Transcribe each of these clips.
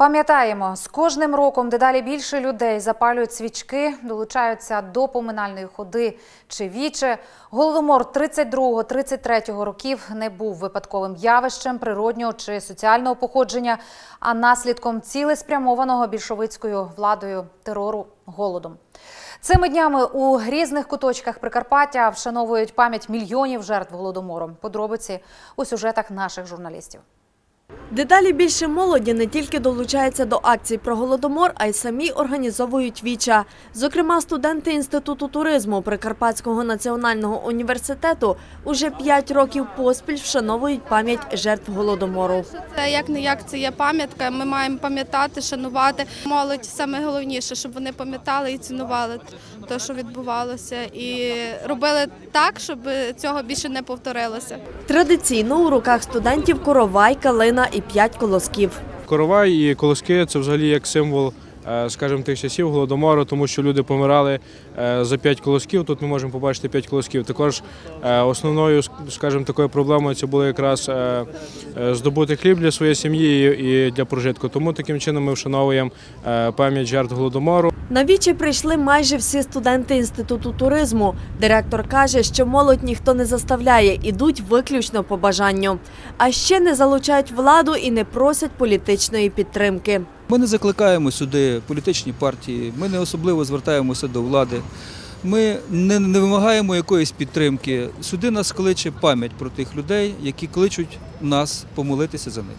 Пам'ятаємо, з кожним роком дедалі більше людей запалюють свічки, долучаються до поминальної ходи чи віче. Голодомор 32-33 років не був випадковим явищем природнього чи соціального походження, а наслідком цілеспрямованого більшовицькою владою терору голодом. Цими днями у різних куточках Прикарпаття вшановують пам'ять мільйонів жертв голодомору. Подробиці у сюжетах наших журналістів. Дедалі більше молоді не тільки долучаються до акцій про голодомор, а й самі організовують віча. Зокрема, студенти Інституту туризму Прикарпатського національного університету уже п'ять років поспіль вшановують пам'ять жертв голодомору. Це як не як це є пам'ятка. Ми маємо пам'ятати, шанувати молодь. Саме головніше, щоб вони пам'ятали і цінували те, що відбувалося, і робили так, щоб цього більше не повторилося. Традиційно у руках студентів коровай, калина і п'ять колосків. Коровай і колоски це взагалі як символ, е, скажімо, тих часів голодомору, тому що люди помирали е, за п'ять колосків. Тут ми можемо побачити п'ять колосків. Також е, основною, скажімо, такою проблемою це було якраз здобути хліб для своєї сім'ї і- для прожитку. Тому таким чином ми вшановуємо пам'ять жертв голодомору. На вічі прийшли майже всі студенти Інституту туризму. Директор каже, що молодь ніхто не заставляє, ідуть виключно по бажанню. А ще не залучають владу і не просять політичної підтримки. Ми не закликаємо сюди політичні партії, ми не особливо звертаємося до влади. Ми не, не вимагаємо якоїсь підтримки. Сюди нас кличе пам'ять про тих людей, які кличуть нас помолитися за них.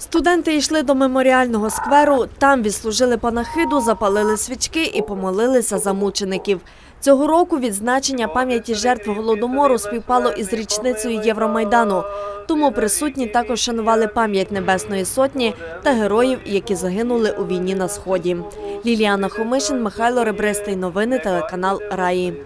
Студенти йшли до меморіального скверу, там відслужили панахиду, запалили свічки і помолилися за мучеників. Цього року відзначення пам'яті жертв голодомору співпало із річницею Євромайдану. Тому присутні також шанували пам'ять Небесної Сотні та героїв, які загинули у війні на сході. Ліліана Хомишин, Михайло Ребристий. Новини телеканал Раї.